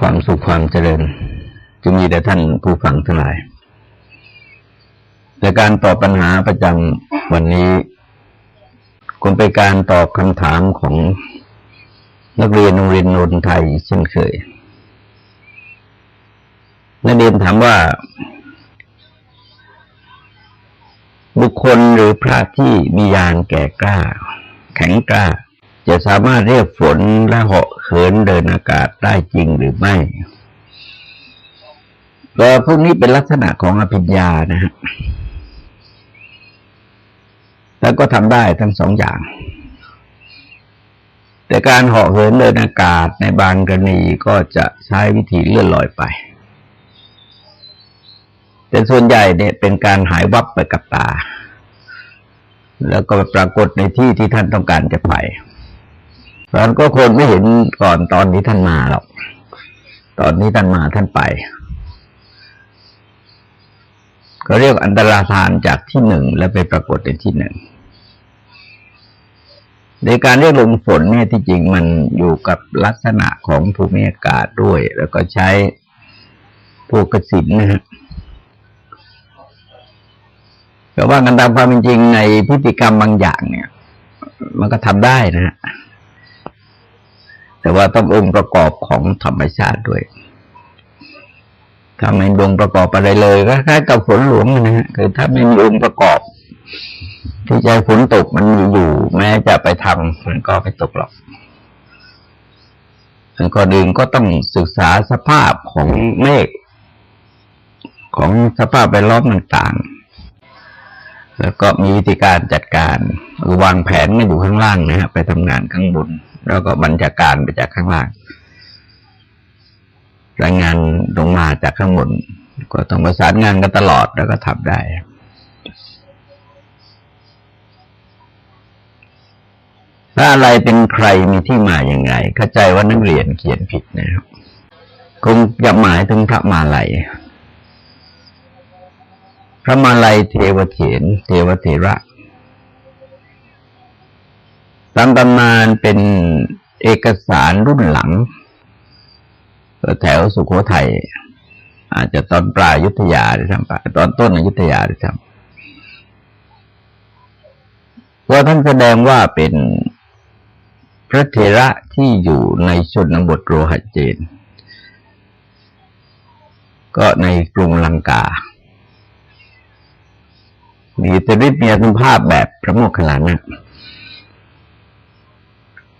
ความสุขความเจริญจะมีแต่ท่านผู้ฟังทั้งหลายแต่การตอบปัญหาประจำวันนี้คงเป็นการตอบคำถามของนักเรียนโรงเรียนนนไทยเช่นเคย นักเรียนถามว่า บุคคลหรือพระที่มียานแก่กล้า แข็งกล้า จะสามารถเรียกฝนและเหาะเขินเดินอากาศได้จริงหรือไม่ก็พวกนี้เป็นลักษณะของอภิญญานะฮะแล้วก็ทำได้ทั้งสองอย่าง แต่การเหาะเหินเดินอากาศในบางกรณีก็จะใช้วิธีเลื่อนลอยไป แต่ส่วนใหญ่เนี่ยเป็นการหายวับไปกับตา แล้วก็ปรากฏในที่ที่ท่านต้องการจะไป เพราะนั้นก็คนไม่เห็นก่อนตอนนี้ท่านมาหรอก ตอนนี้ท่านมาท่านไป ก็เรียกอันตราทานจากที่หนึ่งแล้วไปปรากฏในที่หนึ่งในการเรียกลมฝนเนี่ยที่จริงมันอยู่กับลักษณะของภูมิอากาศด้วย แล้วก็ใช้พวกกสินนะฮะแต่ว่ากันตามความเป็นจริงในพฤติกรรมบางอย่างเนี่ย มันก็ทำได้นะฮะ แต่ว่าต้ององค์ประกอบของธรรมชาติด้วยถ้าไม่มีองค์ประกอบอะไรเลยก็คล้ายกับฝนหลวงนะฮะคือถ้าไม่มีองค์ประกอบ ที่ใจฝนตกมันมีอยู่แม้จะไปทำมันก็ไม่ตกหรอกก่อนอื่นก็ต้องศึกษาสภาพของเมฆของสภาพแวดล้อมต่างๆ แล้วก็มีวิธีการจัดการวางแผนไม่อยู่ข้างล่างนะฮะไปทำงานข้างบน แล้วก็บัญชาการไปจากข้างล่าง รายงานลงมาจากข้างบน ก็ต้องประสานงานกันตลอดแล้วก็ทำได้ถ้าอะไรเป็นใครมีที่มาอย่างไง เข้าใจว่านักเรียนเขียนผิดนะครับคงจะหมายถึงพระมาลัยพระมาลัยเทวเถนเทวเถระ ตามตำนานเป็นเอกสารรุ่นหลัง แถวสุขโขทัยอาจจะตอนปลายยุทธยาหรือทำปตอนต้นอยุทธยาหรือทำว่าท่านแสดงว่าเป็นพระเถระที่อยู่ในชนบทโรหเจน ก็ในกรุงลังกา มีตริมีคุณภาพแบบพระโมคคัลลานะ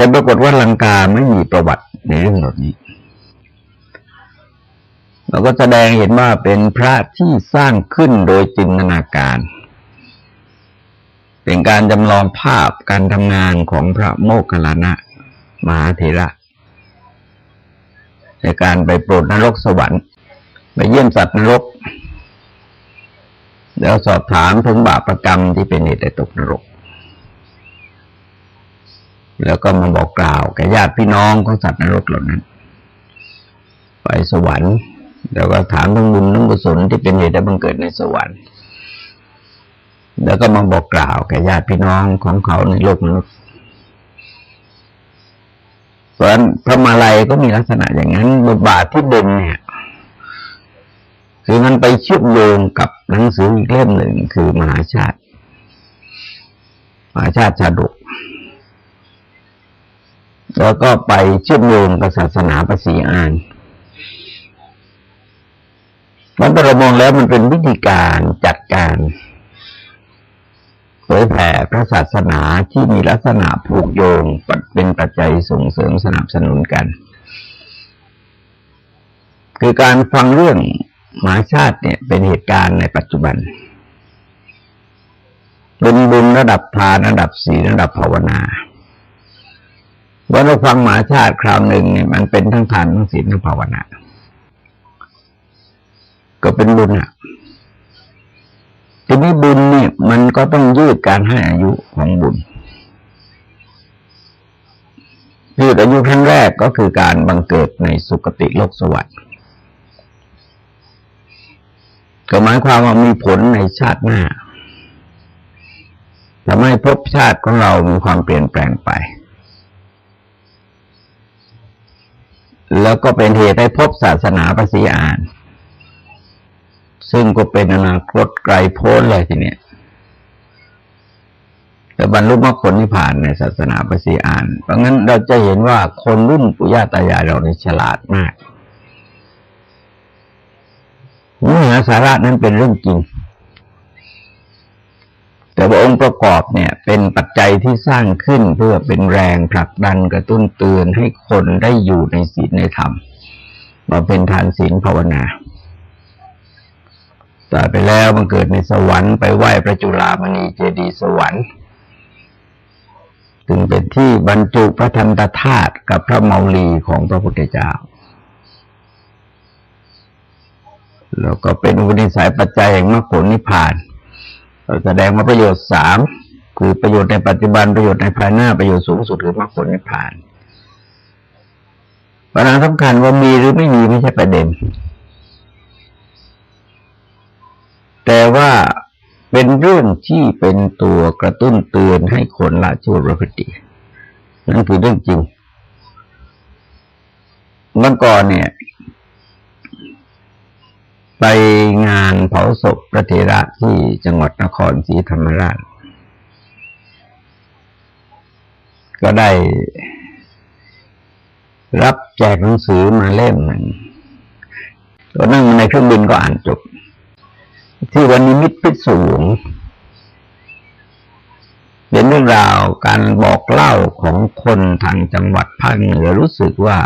แต่ปรากฏว่าลังกาไม่มีประวัติในเรื่องเหล่านี้เราก็แสดงเห็นว่าเป็นพระที่สร้างขึ้นโดยจินตนาการ เป็นการจำลองภาพการทำงานของพระโมคคัลลานะมหาเถระ ในการไปโปรดนรกสวรรค์ไปเยี่ยมสัตว์นรก แล้วสอบถามถึงบาปรกรรมที่เป็นเหตุให้ตกนรก แล้วก็มาบอกกล่าวแก่ญาติพี่น้องของสัตว์นรกเหล่านั้น ไปสวรรค์ แล้วก็ถามถึงบุญทั้งกุศลที่เป็นเหตุให้บังเกิดในสวรรค์ แล้วก็มาบอกกล่าวแก่ญาติพี่น้องของเขาในโลกมนุษย์เพราะฉะนั้นพระมาลัยก็มีลักษณะอย่างนั้น บทบาทที่เด่นเนี่ย คือมันไปเชื่อมโยงกับหนังสืออีกเล่มหนึ่งคือมหาชาติ มหาชาติชาดก แล้วก็ไปเชื่อมโยงกับศาสนาภาษีอานมันเรามองแล้วมันเป็นวิธีการจัดการเผยแผ่พระศาสนาที่มีลักษณะผูกโยงเป็นปัจจัยส่งเสริมสนับสนุนกัน คือการฟังเรื่องหมาชาติเนี่ยเป็นเหตุการณ์ในปัจจุบันเป็นบุญระดับทานระดับศีลระดับภาวนา ว่าเราฟังหมาชาติคราวหนึ่งเนี่ยมันเป็นทั้งทานทั้งศีลทั้งภาวนา ก็เป็นบุญอะทีนี้บุญเนี่ย มันก็ต้องยืดการให้อายุของบุญยืดอายุครั้งแรกก็คือการบังเกิดในสุคติโลกสวรรค์ก็หมายความว่ามีผลในชาติหน้าทำให้ภพชาติของเรามีความเปลี่ยนแปลงไป แล้วก็เป็นเหตุให้พบศาสนาภาษีอ่าน ซึ่งก็เป็นอนาคตไกลโพ้นเลยทีเนี้ยแต่บรรลุมรรคผลนิพพานในศาสนาภาษีอ่าน เพราะงั้นเราจะเห็นว่าคนรุ่นปุย่าตายายเราในฉลาดมากเนื้อหาสาระนั้นเป็นเรื่องจริง แต่ว่าองค์ประกอบเนี่ยเป็นปัจจัยที่สร้างขึ้นเพื่อเป็นแรงผลักดันกระตุ้นเตือนให้คนได้อยู่ในศีลในธรรมมาเป็นทานศีลภาวนาตายไปแล้วมันเกิดในสวรรค์ไปไหว้พระจุลามณีเจดีย์สวรรค์ถึงเป็นที่บรรจุพระธรรมธาตุกับพระเมาลีของพระพุทธเจ้า แล้วก็เป็นอุปนิสัยปัจจัยแห่งมรรคผลนิพพานเแสดงมาประโยชน์สามคือประโยชน์ในปัจจุบันประโยชน์ในภายหน้าประโยชน์สูงสุดคือมรรคผลนิพพานปัญหาสำคัญว่ามีหรือไม่มีไม่ใช่ประเด็น แต่ว่าเป็นเรื่องที่เป็นตัวกระตุ้นเตือนให้คนละชั่วประพฤตินั่นคือเรื่องจริงเมื่อก่อนเนี่ย ไปงานเผาศพพระเถระที่จังหวัดนครศรีธรรมราช ก็ได้รับแจกหนังสือมาเล่มหนึ่งตัวนั่งในเครื่องบินก็อ่านจบ ที่วันนี้มิตรพิสูงเป็นเรื่องราวการบอกเล่าของคนทางจังหวัดภาคเหนือรู้สึกว่า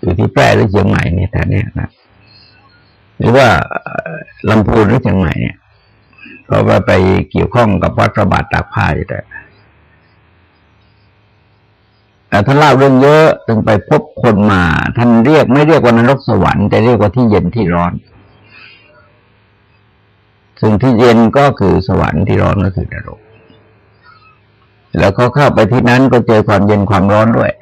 อยู่ที่แพร่หรือเชียงใหม่เนี่ยแต่เนี้ยนะ หรือว่าลำพูนหรือเชียงใหม่เนี่ยเพราะว่าไปเกี่ยวข้องกับวัดระบาดตากผ้าอยู่แต่แต่ท่านเล่าเรื่องเยอะถึงไปพบคนมา ท่านเรียกไม่เรียกว่านรกสวรรค์แต่เรียกว่าที่เย็นที่ร้อน ซึ่งที่เย็นก็คือสวรรค์ที่ร้อนก็คือนรก แล้วก็เข้าไปที่นั้นก็เจอความเย็นความร้อนด้วย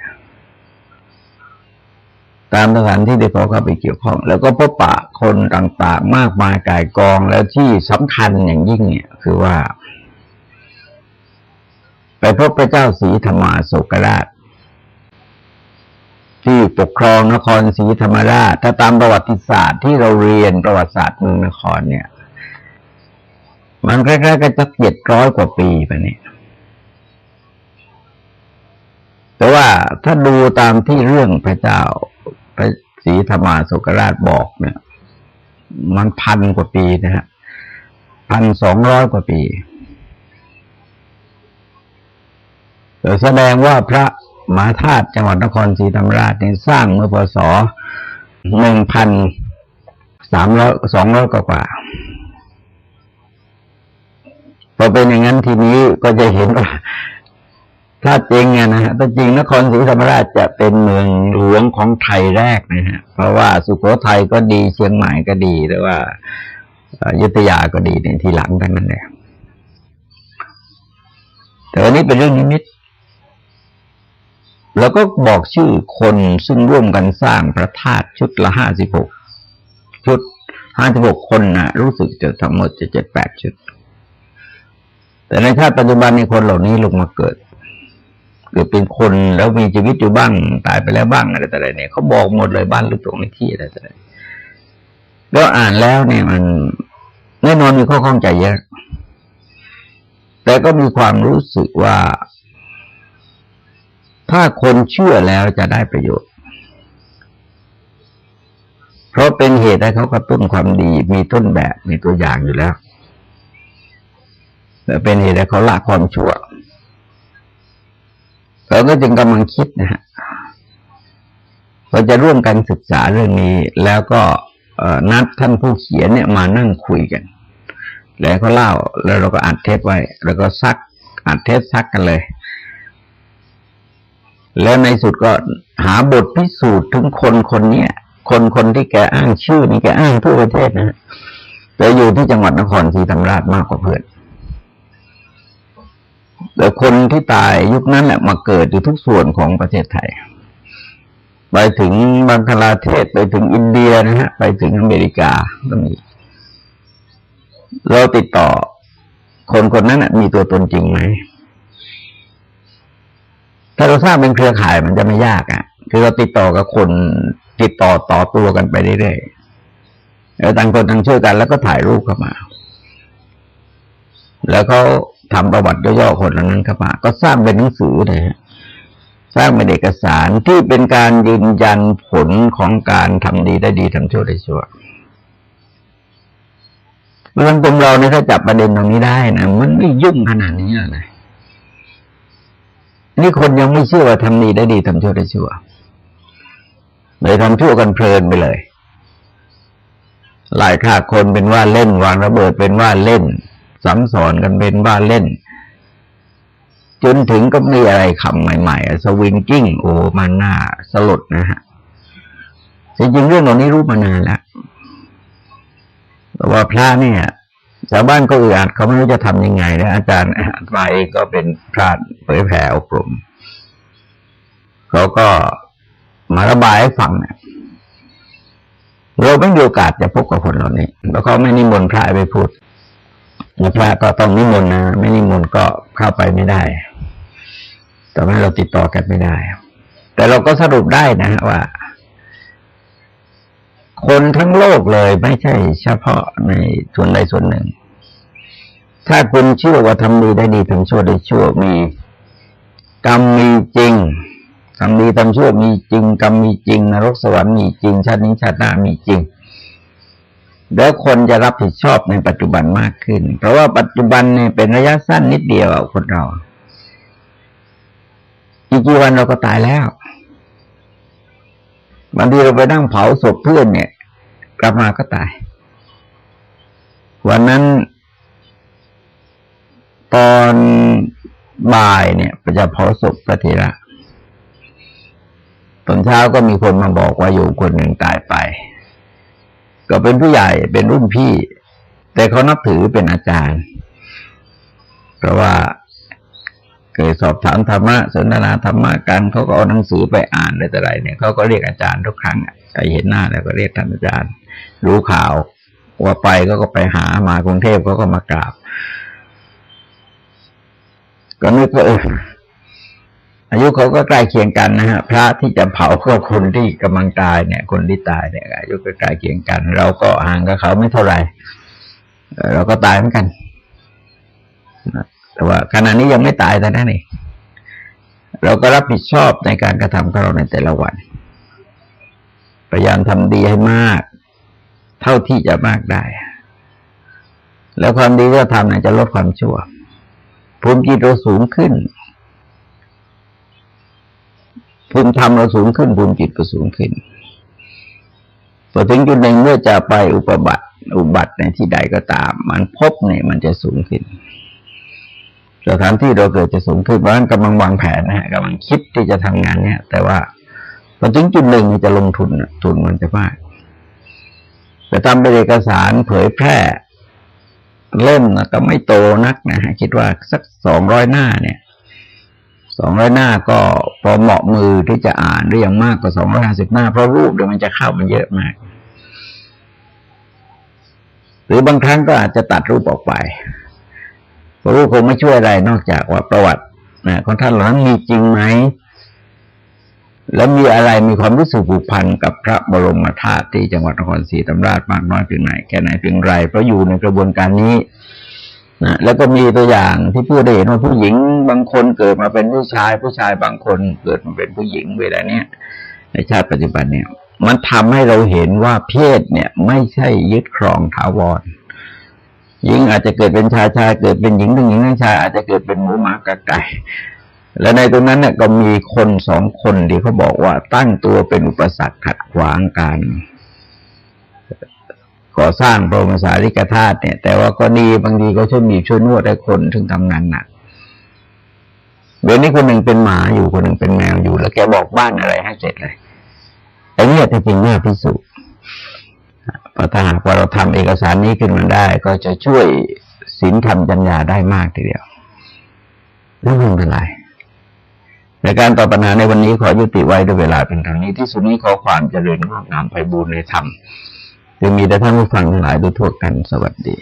ตามสถานที่ที่เขาเข้าไปเกี่ยวข้อง แล้วก็พบปะคนต่างๆ มากมายกายกองแล้วที่สำคัญอย่างยิ่งเนี่ย คือว่า ไปพบพระเจ้าศรีธรรมาโศกราช ที่ปกครองนครศรีธรรมราช ถ้าตามประวัติศาสตร์ที่เราเรียนประวัติศาสตร์เมืองนครเนี่ย มันใกล้ๆก็จะเจ็ดร้อยกว่าปีไปนี่แต่ว่าถ้าดูตามที่เรื่องพระเจ้า พระศรีธรรมาสุกราชบอกเนี่ย มันพันกว่าปีนะฮะพันสองร้อยกว่าปีแสดงว่าพระมหาธาตุจังหวัดนครศรีธรรมราชเนี่ยสร้างเมื่อพศหนึ่งพันสามร้อยสองร้อยกว่าพอเป็นอย่างนั้นทีนี้ก็จะเห็นว่า ถ้าจริงเนี่ยนะฮะถ้าจริงนครศรีธรรมราชจะเป็นเมืองหลวงของไทยแรกนะฮะ เพราะว่าสุโขทัยก็ดีเชียงใหม่ก็ดีหรือว่ายุธยาก็ดีในทีหลังทั้งนั้นเลยแต่อันนี้เป็นเรื่องนิมิต แล้วก็บอกชื่อคนซึ่งร่วมกันสร้างพระธาตุชุดละห้าสิบหกชุดห้าสิบหกคนนะรู้สึกจะทั้งหมดจะเจ็ดแปดชุด แต่ในชาติปัจจุบันในคนเหล่านี้ลงมาเกิด เกิดเป็นคนแล้วมีชีวิตอยู่บ้าง ตายไปแล้วบ้างอะไรแต่อะไรเนี่ยเขาบอกหมดเลยบ้านหรือตรงในที่อะไรแต่อะไรแล้วอ่านแล้วเนี่ยมันแน่นอนมีข้อข้องใจเยอะ แต่ก็มีความรู้สึกว่า ถ้าคนเชื่อแล้วจะได้ประโยชน์ เพราะเป็นเหตุให้เขากระตุ้นความดี มีต้นแบบมีตัวอย่างอยู่แล้วแต่เป็นเหตุให้เขาละความชั่ว เราก็จึงกำลังคิดนะฮะเราจะร่วมกันศึกษาเรื่องนี้ แล้วก็นัดท่านผู้เขียนเนี่ยมานั่งคุยกัน แล้วก็เล่าแล้วเราก็อัดเทปไว้ แล้วก็ซักอัดเทปซักกันเลย แล้วในสุดก็หาบทพิสูจน์ถึงคนคนเนี้ยคนคนที่แกอ้างชื่อนี่แกอ้างทั่วประเทศนะแต่อยู่ที่จังหวัดนครศรีธรรมราชมากกว่าเพื่อน แต่คนที่ตายยุคนั้นแหละมาเกิดอยู่ทุกส่วนของประเทศไทย ไปถึงบังคลาเทศไปถึงอินเดียนะฮะ ไปถึงอเมริกาก็มีเราติดต่อ คนคนนั้นมีตัวตนจริงไหมถ้าเราทราบเป็นเครือข่ายมันจะไม่ยากอะ่ะ คือเราติดต่อกับคนติดต่อต่อตัวกันไปเรื่อยๆแล้วต่างคนต่างช่วยกันแล้วก็ถ่ายรูปเข้ามา แล้วเขา ทำประวัติย่อๆคนเหล่านั้นเข้ามา ก็สร้างเป็นหนังสือเลยฮะสร้างเป็นเอกสารที่เป็นการยืนยันผลของการทำดีได้ดีทำชั่วได้ชั่วเรื่องกรมเราเนี่ยถ้าจับประเด็นตรงนี้ได้นะมันไม่ยุ่งขนาดนี้เลยนี่คนยังไม่เชื่อว่าทำดีได้ดีทำชั่วได้ชั่วเลยทำชั่วกันเพลินไปเลย หลายฆ่าคนเป็นว่าเล่นวางระเบิดเป็นว่าเล่น สังสอนกันเป็นว่าเล่น จนถึงก็มีอะไรคำใหม่ๆ สวิงกิ้ง โอ้มันน่าสลดนะฮะจริงๆเรื่องเหล่านี้รู้มานานแล้วแต่ว่าพระเนี่ยชาวบ้านก็อึดอัดเขาไม่รู้จะทำยังไงนะอาจารย์อาจารย์เองก็เป็นพระเผยแผ่อบรมเขาก็มาระบายให้ฟังเนี่ยเราไม่มีโอกาสจะพบกับคนเหล่านี้ แล้วก็ไม่นิมนต์พระไปพูด พระก็ต้องนิมนต์นะไม่นิมนต์ก็เข้าไปไม่ได้แต่ว่าเราติดต่อกันไม่ได้ แต่เราก็สรุปได้นะว่า คนทั้งโลกเลยไม่ใช่เฉพาะในส่วนใดส่วนหนึ่ง ถ้าคุณเชื่อว่าทำดีได้ดีทำชั่วได้ชั่วมีกรรมมีจริงทำดีทำชั่วมีจริงกรรมมีจริงนรกสวรรค์มีจริงชาตินี้ชาติหน้ามีจริง แล้วคนจะรับผิดชอบในปัจจุบันมากขึ้น เพราะว่าปัจจุบันเนี่ยเป็นระยะสั้นนิดเดียวคนเรา อีกกี่วันเราก็ตายแล้วบางทีเราไปนั่งเผาศพเพื่อนเนี่ย กลับมาก็ตาย วันนั้น ตอนบ่ายเนี่ยจะเผาศพพระเถระตอนเช้าก็มีคนมาบอกว่าอยู่คนหนึ่งตายไป ก็เป็นผู้ใหญ่เป็นรุ่นพี่ แต่เขานับถือเป็นอาจารย์ เพราะว่าเคยสอบถามธรรมะสนทนาธรรมะกันเขาก็เอาหนังสือไปอ่านอะไรแต่ไรเนี่ยเขาก็เรียกอาจารย์ทุกครั้งใครเห็นหน้าแล้วก็เรียกท่านอาจารย์ รู้ข่าวว่าไปก็ก็ไปหามากรุงเทพเขาก็มากราบ ก็นึกว่าเอายุเขาก็ใกล้เคียงกันนะฮะพระที่จะเผาก็คนที่กำลังตายเนี่ย คนที่ตายเนี่ย อายุก็ใกล้เคียงกัน เราก็ห่างกับเขาไม่เท่าไหร่เราก็ตายเหมือนกันแต่ว่าขณะนี้ยังไม่ตายแต่นั่นเองเราก็รับผิดชอบในการกระทำของเราในแต่ละวันพยายามทำดีให้มาก เท่าที่จะมากได้ แล้วความดีที่เราทำเนี่ยจะลดความชั่วภูมิจิตเราสูงขึ้น ภูมิธรรมเราสูงขึ้นภูมิจิตก็สูงขึ้นพอถึงจุดหนึ่งเมื่อจะไปอุปบัติอุบัติในที่ใดก็ตาม มันพบเนี่ยมันจะสูงขึ้นสถานที่เราเกิดจะสูงขึ้นเพราะนั้นกำลังวางแผนนะฮะกำลังคิดที่จะทำงานเนี่ย แต่ว่าพอถึงจุดหนึ่งจะลงทุนทุนมันจะมากแต่ทำเป็นเอกสารเผยแพร่เล่มก็ไม่โตนักนะฮะคิดว่าสักสองร้อยหน้าเนี่ย สองร้อยหน้าก็พอเหมาะมือที่จะอ่านได้อย่างมากกว่าสองร้อยห้าสิบหน้า เพราะรูปเดี๋ยวมันจะเข้ามันเยอะมาก หรือบางครั้งก็อาจจะตัดรูปออกไปเพราะรูปคงไม่ช่วยอะไรนอกจากว่าประวัตินะของท่านเหล่านั้นมีจริงไหมแล้วมีอะไรมีความรู้สึกผูกพันกับพระบรมธาตุที่จังหวัดนครศรีธรรมราชมากน้อยเพียงไหนแค่ไหนเพียงไรเพราะอยู่ในกระบวนการนี้ นะแล้วก็มีตัวอย่างที่พูดได้เห็นว่าผู้หญิงบางคนเกิดมาเป็นผู้ชาย ผู้ชายบางคนเกิดมาเป็นผู้หญิงเวลาเนี้ยในชาติปัจจุบันเนี่ย มันทำให้เราเห็นว่าเพศเนี่ย ไม่ใช่ยึดครองถาวรหญิงอาจจะเกิดเป็นชายชายเกิดเป็นหญิงทั้งหญิงทั้งชายอาจจะเกิดเป็นหมูหมากระไก่และในตรงนั้นเนี่ยก็มีคนสองคนที่เขาบอกว่าตั้งตัวเป็นอุปสรรคขัดขวางการ ก่อสร้างพระมสาริกธาตุเนี่ย แต่ว่าก็ดีบางทีก็ช่วยมีช่วยนวดให้คนถึงทำงานหนักเดี๋ยวนี้คนหนึ่งเป็นหมาอยู่คนหนึ่งเป็นแมวอยู่ แล้วแกบอกบ้านอะไรให้เสร็จเลยแต่เนี่ยจริงๆน่าพิสูจน์พอถ้าหากว่าเราทำเอกสารนี้ขึ้นมาได้ ก็จะช่วยศีลธรรมจัญญาได้มากทีเดียวแล้วไม่เป็นไรในการตอบปัญหาในวันนี้ขอยุติไว้ด้วยเวลาเป็นเท่านี้ที่สุดนี้ขอความเจริญงอกงามไปบูรณนธรรม จะมีแต่ท่านผู้ฟังทั้งหลายโดยทั่วกันสวัสดี